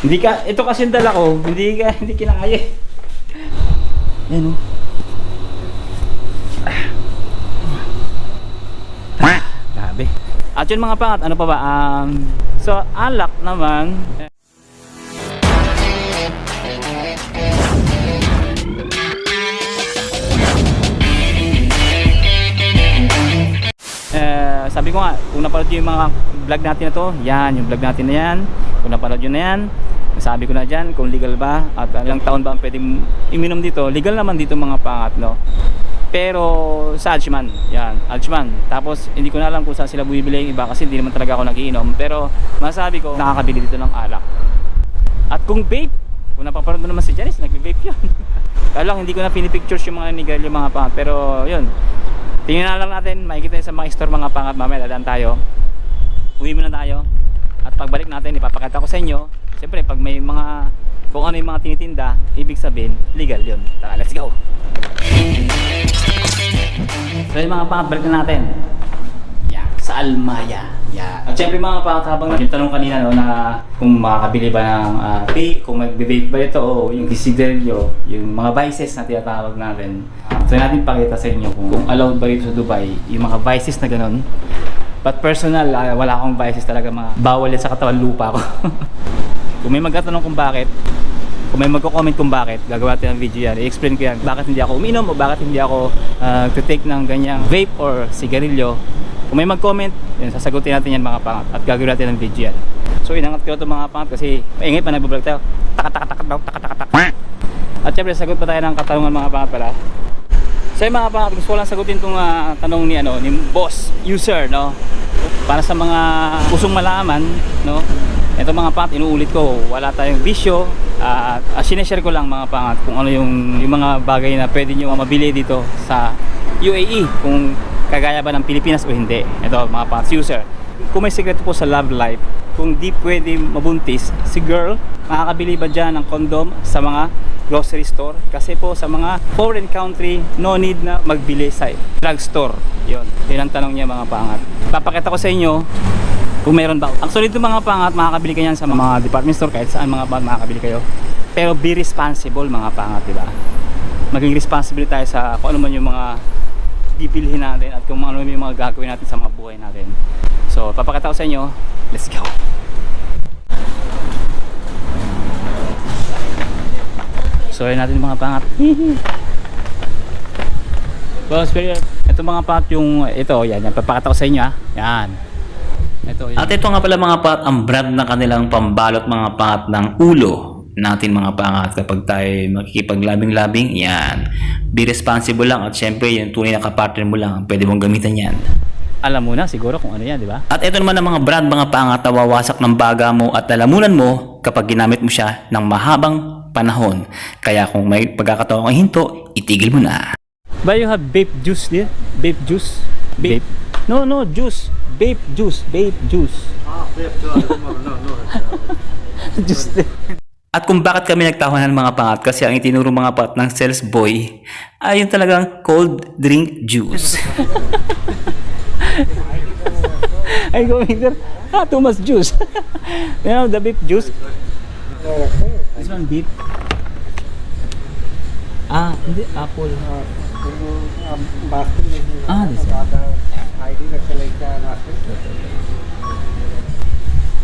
Hindi ka, ito kasi yung dala ko, hindi ka, hindi kinakaya eh. Yan o. Ah, Grabe. At yun mga pangat, ano pa ba? Um, so, alak naman. Eh, sabi ko nga, kung napanood yung mga vlog natin na to, yan, yung vlog natin na yan. Kung napanood nyo na yan, sabi ko na dyan kung legal ba at ilang taon ba ang pwedeng iminom dito. Legal naman dito mga pangat, no? Pero sa Adjman, yan, Adjman. Tapos hindi ko na alam kung saan sila bumibili yung iba kasi hindi naman talaga ako nagiinom. Pero masabi ko, nakakabili dito ng alak. At kung vape, kung napapanood mo naman si Janice, nagbe-vape yun. Kaya lang, hindi ko na pinipictures yung mga nigal yung mga pangat. Pero yun, tingnan na lang natin, makikita yun sa mga store mga pangat mamaya, dadaan tayo. Uwi muna tayo. At pagbalik natin, ipapakita ko sa inyo. Siyempre, pag may mga, kung ano yung mga tinitinda, ibig sabihin, legal yun. Tara, let's go! So yung mga pangat, na natin. Yeah, sa Almaya. Yeah. At syempre mga pangat, habang yung tanong kanina no, na kung makakabili ba ng uh, vape, kung magbe-vape ba ito, o yung sigarilyo, yung mga vices na tinatawag natin. So natin pakita sa inyo kung, kung allowed ba rito sa Dubai, yung mga vices na ganun. But personal, ah, wala akong vices talaga mga bawal yan sa katawan lupa ko. kung may magtatanong kung bakit, kung may magko-comment kung bakit, gagawa natin ng video yan. I-explain ko yan bakit hindi ako uminom o bakit hindi ako uh, to-take ng ganyang vape or sigarilyo. Kung may mag-comment, yun, sasagutin natin yan mga pangat at gagawin natin ng video yan. So inangat ko ito mga pangat kasi maingay pa nagbablog tayo. Taka taka taka taka taka taka. At syempre sagot pa tayo ng katanungan mga pangat pala. So yung mga pangat, gusto ko lang sagutin itong ah, tanong ni ano, ni boss user, no? Para sa mga kusong malaman, no? Ito mga pangat, inuulit ko, wala tayong bisyo. At uh, sineshare ko lang mga pangat kung ano yung, yung mga bagay na pwede nyo mabili dito sa UAE. Kung kagaya ba ng Pilipinas o hindi. Ito mga pangat, user. Kung may sekreto po sa love life, kung di pwede mabuntis, si girl, makakabili ba dyan ng condom sa mga grocery store? Kasi po sa mga foreign country, no need na magbili sa drugstore. Yun, yun ang tanong niya mga pangat. Papakita ko sa inyo kung meron ba. Actually ito mga pangat, makakabili ka yan sa mga department store, kahit saan mga pangat makakabili kayo. Pero be responsible mga pangat, di ba? Maging responsible tayo sa kung ano man yung mga bibilhin natin at kung ano yung mga gagawin natin sa mga buhay natin. So, papakita ko sa inyo. Let's go! So, yun natin mga pangat. well, spirit, ito mga pangat yung, ito, yan, yan, papakita ko sa inyo ha. Yan. Ito. At ito nga pala mga pat, ang brand ng kanilang pambalot mga pat ng ulo natin mga pangat kapag tayo makikipaglabing-labing, yan. Be responsible lang at syempre yung tunay na kapartner mo lang ang pwede mong gamitan yan. Alam mo na siguro kung ano yan, di ba? At ito naman ang mga brand mga pangat na wawasak ng baga mo at lalamunan mo kapag ginamit mo siya ng mahabang panahon. Kaya kung may pagkakataon kang hinto, itigil mo na. But you have vape juice there? Vape juice? Vape? No, no, juice. Vape juice. Vape juice. Ah, vape, no, no, no, juice. At kung bakit kami nagtawanan mga pangat kasi ang itinuro mga pat ng sales boy ay yung talagang cold drink juice. I go in there. Ah, too much juice. you know, the beef juice. This one beef. Ah, hindi. Apple. Ah,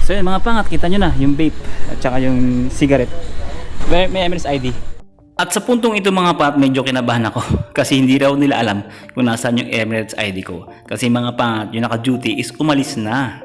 so yun mga pangat, kita nyo na yung vape at saka yung cigarette. May, may MNS ID. At sa puntong ito mga pat, medyo kinabahan ako kasi hindi raw nila alam kung nasaan yung Emirates ID ko. Kasi mga pangat, yung naka-duty is umalis na.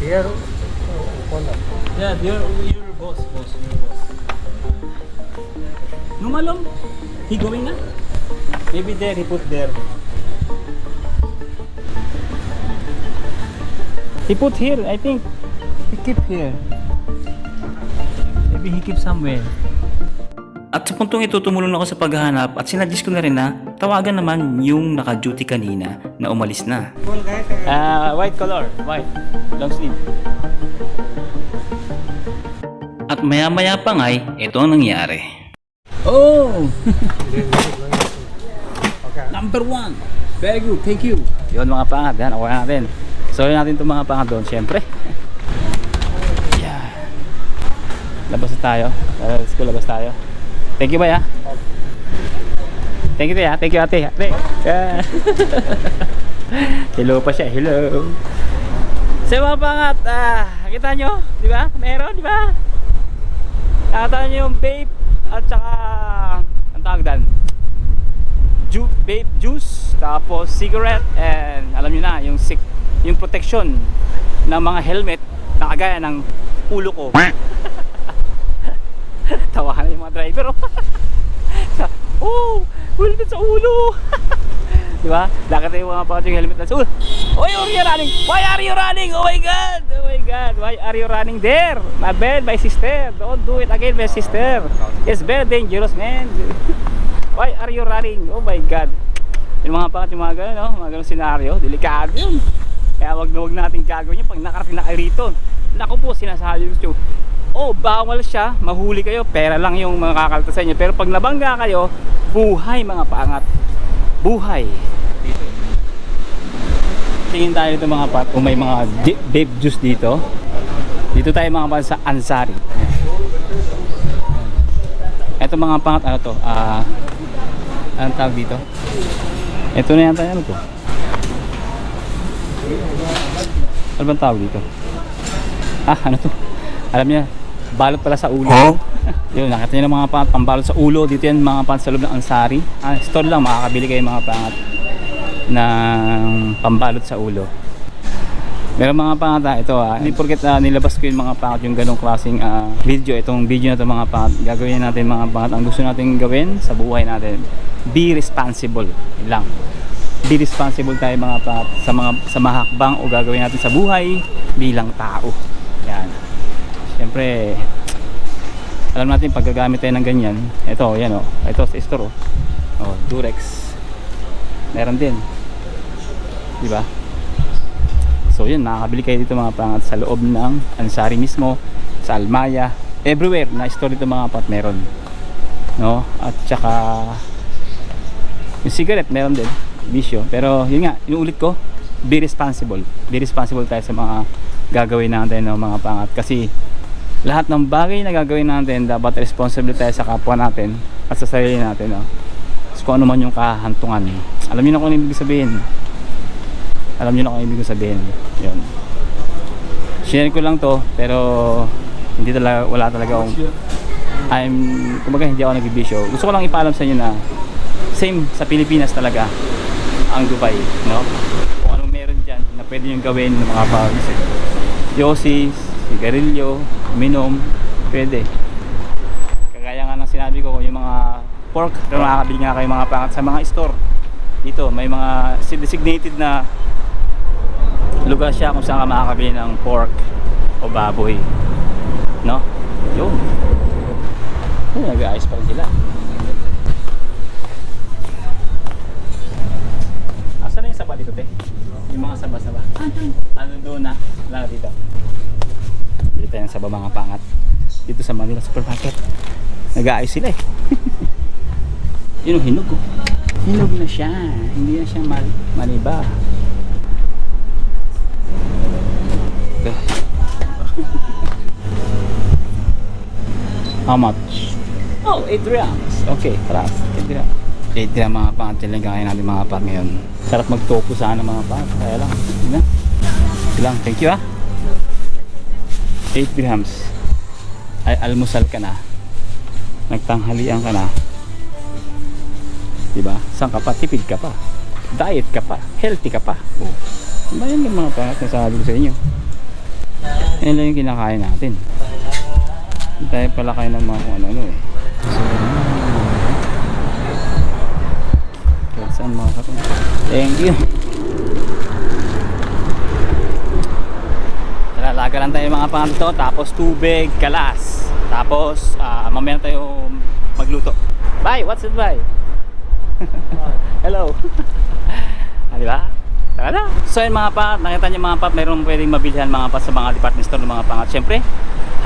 Here, yeah, your, your boss, boss, your boss. Numalom, he going na? Maybe there, he put there. He put here, I think. He keep here. Maybe he keep somewhere. At sa puntong ito, tumulong ako sa paghahanap at sinadjust ko na rin na tawagan naman yung naka-duty kanina na umalis na. Uh, white color, white, long sleeve. At maya-maya pa nga'y ito ang nangyari. Oh! Number one. Very good. Thank you. Yun mga pangat. Yan. Okay natin. So yun natin itong mga pangat doon. Siyempre. Yeah. Labas tayo. Uh, let's go, labas tayo. Thank you, bay, ha? Thank you, te, ha? Thank you, ate. Ate. Yeah. Hello pa siya. Hello. Sa mga pangat, ah, kita nyo? Di ba? Meron, di ba? Nakita nyo yung vape at saka, ang tawag dan? Ju vape juice, tapos cigarette, and alam nyo na, yung, sig yung protection ng mga helmet na kagaya ng ulo ko. Tawahan na yung mga driver. oh, helmet sa ulo. Di ba? Lakad tayo mga pa yung helmet na sa ulo. Oy, are you running? Why are you running? Oh my God! Oh my God! Why are you running there? My bad, my sister. Don't do it again, my sister. It's very dangerous, man. Why are you running? Oh my God. Yung mga pangat, yung mga gano'n, no? mga gano'n senaryo, delikado yun. Kaya wag na wag natin gagawin yun pag nakarating na kayo rito. Naku po, sinasabi ko oh, bawal siya, mahuli kayo, pera lang yung makakalta sa inyo. Pero pag nabangga kayo, buhay mga paangat. Buhay. Tingin tayo dito mga pat, kung may mga vape juice dito. Dito tayo mga pat sa Ansari. Ito mga pangat, ano to? Ah, anong tawag dito? Ito na yata ano to? Ano bang tawag dito? Ah, ano to? Alam niya, balot pala sa ulo. Yun, nakita niyo ng mga pangat, pambalot sa ulo. Dito yan mga pangat sa loob ng Ansari. Ah, store lang, makakabili kayo mga pangat ng pambalot sa ulo. Meron mga pangat ah, ito ah, hindi porket ah, nilabas ko yung mga pangat yung ganong klaseng ah, video. Itong video na to mga pangat, gagawin natin mga pangat. Ang gusto natin gawin sa buhay natin, be responsible lang. Be responsible tayo mga pangat sa mga sa mahakbang o gagawin natin sa buhay bilang tao. Yan. Siyempre, alam natin pag gagamit tayo ng ganyan, ito, yan o, ito sa store o, oh, Durex. Meron din. Di ba? So yun, makakabili kayo dito mga pangat sa loob ng Ansari mismo, sa Almaya, everywhere na store dito mga pat meron. No? At saka yung cigarette meron din, bisyo. Pero yun nga, inuulit ko, be responsible. Be responsible tayo sa mga gagawin natin no, mga pangat. Kasi lahat ng bagay na gagawin natin, dapat responsible tayo sa kapwa natin at sa sarili natin. No? So, kung ano man yung kahantungan. Alam niyo na kung ano ibig sabihin alam niyo na kung ibig ko sabihin yun share ko lang to pero hindi talaga wala talaga akong I'm kumbaga hindi ako nagbibisyo gusto ko lang ipaalam sa inyo na same sa Pilipinas talaga ang Dubai no? Kung anong meron dyan na pwede nyo gawin ng mga pag yosi sigarilyo minom pwede. Kagaya nga ng sinabi ko yung mga pork pero makakabili nga kayo mga pangat sa mga store. Dito may mga designated na lugar siya kung saan ka makakabili ng pork o baboy no? Yun nag-aayos pa rin sila dito te? yung mga saba-saba ano doon na wala dito bili tayo ng saba mga pangat dito sa Manila Supermarket nag-aayos sila eh yun ang hinog oh hinog na siya hindi na siya mal maniba Ito. How much? Oh, 8 grams. Okay, tara. 8 grams. 8 grams mga pangat. Lang kakain natin mga pangat ngayon. Sarap magtopo sana mga pangat. Kaya lang. Yun na. Yun lang. Thank you ah. 8 grams. Ay, almusal ka na. Nagtanghalian ka na. Diba? Saan ka pa? Tipid ka pa. Diet ka pa. Healthy ka pa. Oh. Diba yan yung mga pangat na sabi ko sa inyo. Yan lang yung kinakain natin. Hindi tayo pala kain ng mga ano-ano eh. Saan mga kapatid. Thank you. Lalaga lang tayo mga pangatlo, tapos tubig, kalas. Tapos, ah, mamaya tayo magluto. Bye! What's it bye? Hello! ah, di? Tara na! So yun mga pat, nakita niyo mga pat, mayroong pwedeng mabilihan mga pat sa mga department store ng mga pangat. Siyempre,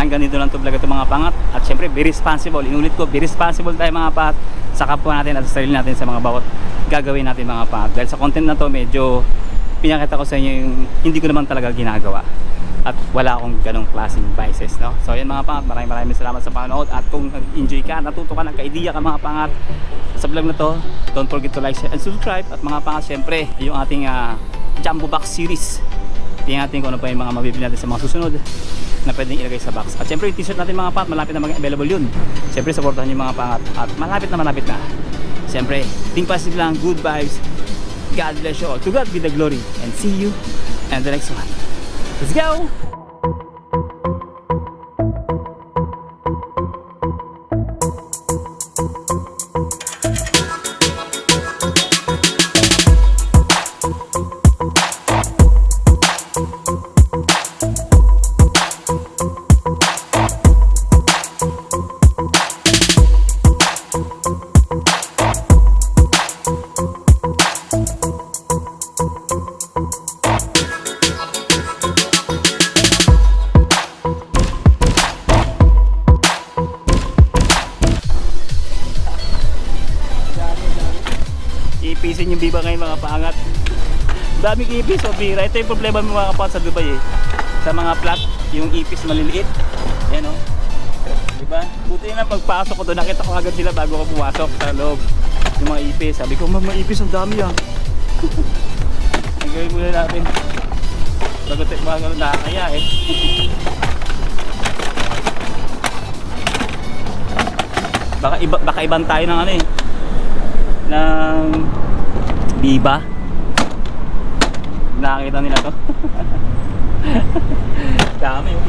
hanggang dito lang ito vlog ito mga pangat. At siyempre, be responsible. Inulit ko, be responsible tayo mga pat sa kapwa natin at sa sarili natin sa mga bawat gagawin natin mga pangat. Dahil sa content na to, medyo pinakita ko sa inyo yung hindi ko naman talaga ginagawa. at wala akong ganong klaseng vices no so yan mga pangat maraming maraming salamat sa panonood at kung nag-enjoy ka natuto ka ng ka-idea ka mga pangat sa vlog na to don't forget to like share and subscribe at mga pangat syempre yung ating ah, jumbo box series tingnan natin kung ano pa yung mga mabibili natin sa mga susunod na pwedeng ilagay sa box at syempre yung t-shirt natin mga pangat malapit na maging available yun syempre supportahan yung mga pangat at malapit na malapit na syempre think positive lang good vibes God bless you all. To God be the glory. And see you in the next one. Let's go! Ipisin yung biba ngayon mga paangat. Daming ipis o bira. Ito yung problema ng mga kapat sa Dubai eh. Sa mga flat, yung ipis maliliit. Yan o. Diba? Buti na pagpasok ko doon, nakita ko agad sila bago ako pumasok sa loob. Yung mga ipis. Sabi ko, mga ipis ang dami ah. Ang gawin muna natin. Bago bago nakakaya eh. baka iba baka ibang tayo ng ano eh ng biba. Nakakita nila to. Dami yung